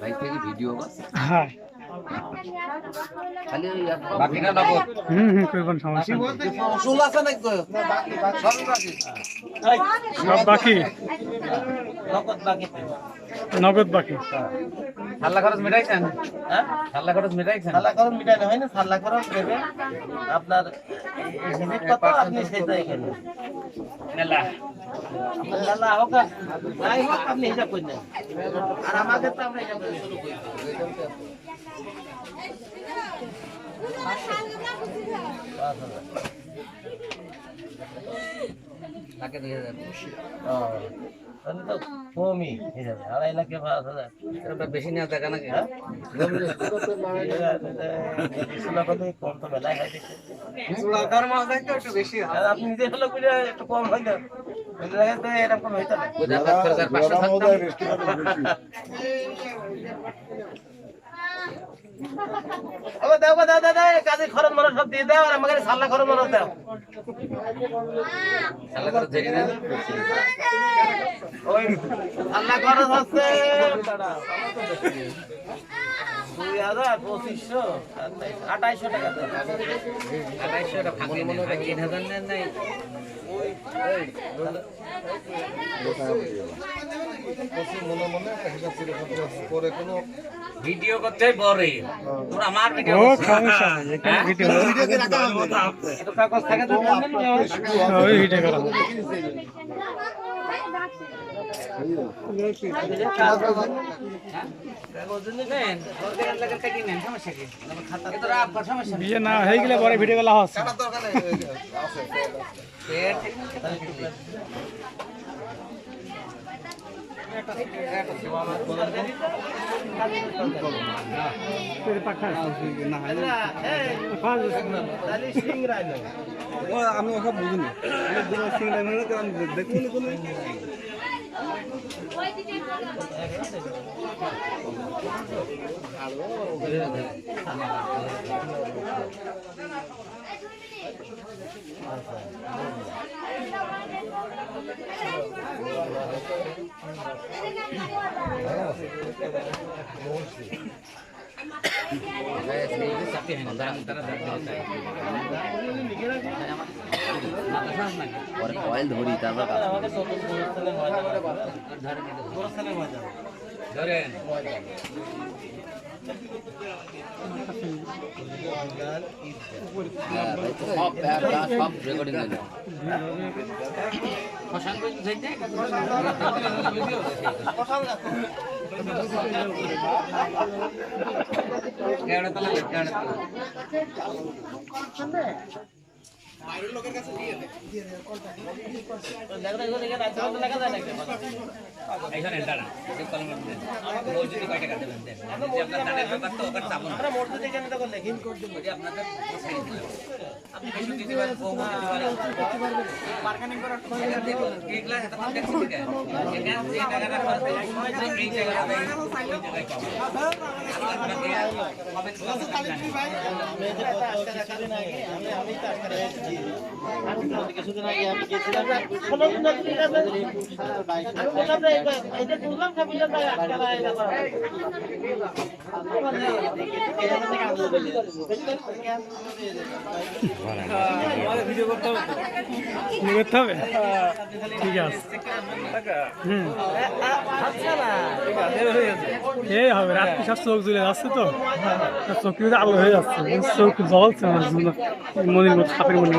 ভাই থেকে ভিডিও হ্যাঁ খালি বাকিটা নগদ। হুম হুম করবেন সমস্যা নেই। সব বাকি নগদ বাকি। নগদ বাকি। হাল্লা খরচ মিটাইছেন? হ্যাঁ? হাল্লা খরচ মিটাইছেন? সাল্লা করুন মিটাইলে হয় না সাল্লা করুন দেবে। আপনার হিসেব কত? আপনি সেটা এখানে নেলা। আপনার লালা হোক নাই হোক আপনি হিসাব করে নেন। আর আমাদের তো আমরা হিসাব করে শুরু করি। পাঁচ হাজার। তাকে দুই হাজার তাহলে তো কমই আড়াই লাখে পাঁচ হাজার। এটা বেশি নেওয়া দেখা নাকি? হ্যাঁ? কম তো মেলায় আপনি নিজে হলো বুঝে একটু কম হয় না এরকম হইতো না ওই যাতায়াত খরচ আর পাঁচশো থাকতাম ও দাও গো, দাও দাও দাও কাজে খরচ মরচ সব দিয়ে দাও আর আমাকে সাল্লা খরচ মরচ দাও। হাল্লা খরচ দেন। ওই সাল্লা খরচ হচ্ছে দুই হাজার পঁচিশশো আঠাইশশো টাকা। দেয়। আড়াইশো টাকা ফাঁকি তিন হাজার নেন নাই ভিডিও করতে তোর আমার ভিডিও ও সমস্যা নেই ভিডিও কাগজ থাকে তো ওই ভিডিও করা বিয়ে না হয়ে গেলে পরে ভিডিও করা হচ্ছে আমি ওসব বুঝিনি আমি দুটো সিঙ্গেল হলে তো আমি দেখব না কোনো চাপি তারা পরে কয়েল ধরি তারপর। ধরেন হ্যাঁ, সব রেকর্ডিং হয়ে তলা করে তলা কেওড়া তলা তো দেখো, এগুলো এখানে আছে, ওগুলো লেখা যায় এইখানে দাঁড়ান যে কলমের দেন মসজিদে কয় টাকা দেবেন দেন আপনার দানের ব্যাপার তো ওখানে চাবো না আমরা মসজিদে এখানে তখন লেখি। যদি আপনাদের সাইড দিলাম আপনি বেশি দিতে পারেন কম দিতে পারেন বার্গেনিং করার দেখুন এই ক্লাস এত কম দেখছি ঠিক আছে এখানে যে টাকাটা খরচ হয় এই টাকাটা দেয় কবে আমি এই যে গত কিছুদিন আগে, আমি- আমি তো আজকে হবে ঠিক আছে হুম এই হবে, রাত্রি সব চোখ জ্বলে যাচ্ছে তো। চোখ আলো হয়ে যাচ্ছে। চোখ জ্বলছে আমার মনির মতো সাপের মনির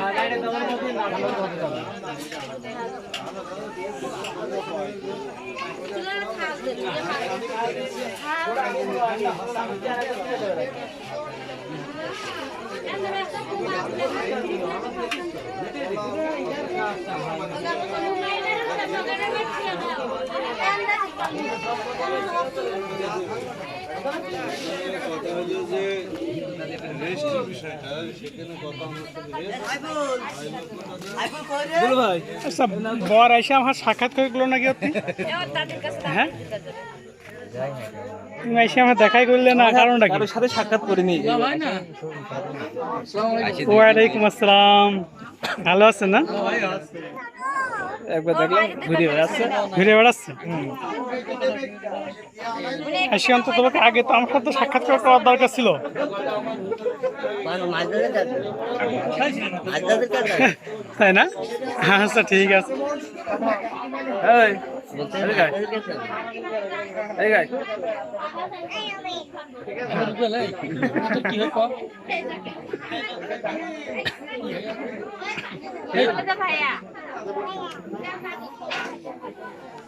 আর এটা তোমার মধ্যে না কথা হলো যে রেস্টের বিষয়টা সেখানে কথা আমরা আচ্ছা বর এসে আমার সাক্ষাৎ করে গেলো নাকি আপনি হ্যাঁ তুমি এসে আমার দেখাই করলে না কারণটা কি সাথে সাক্ষাৎ করিনি। ওয়ালাইকুম আসসালাম। ভালো আছেন না? একবার দেখলাম ঘুরে বেড়াচ্ছে। ঘুরে বেড়াচ্ছে? এসে অন্তত তোমাকে আগে তো আমার সাথে সাক্ষাৎকার করার দরকার ছিল। তাই না? আচ্ছা ঠিক আছে। এই 我要发给你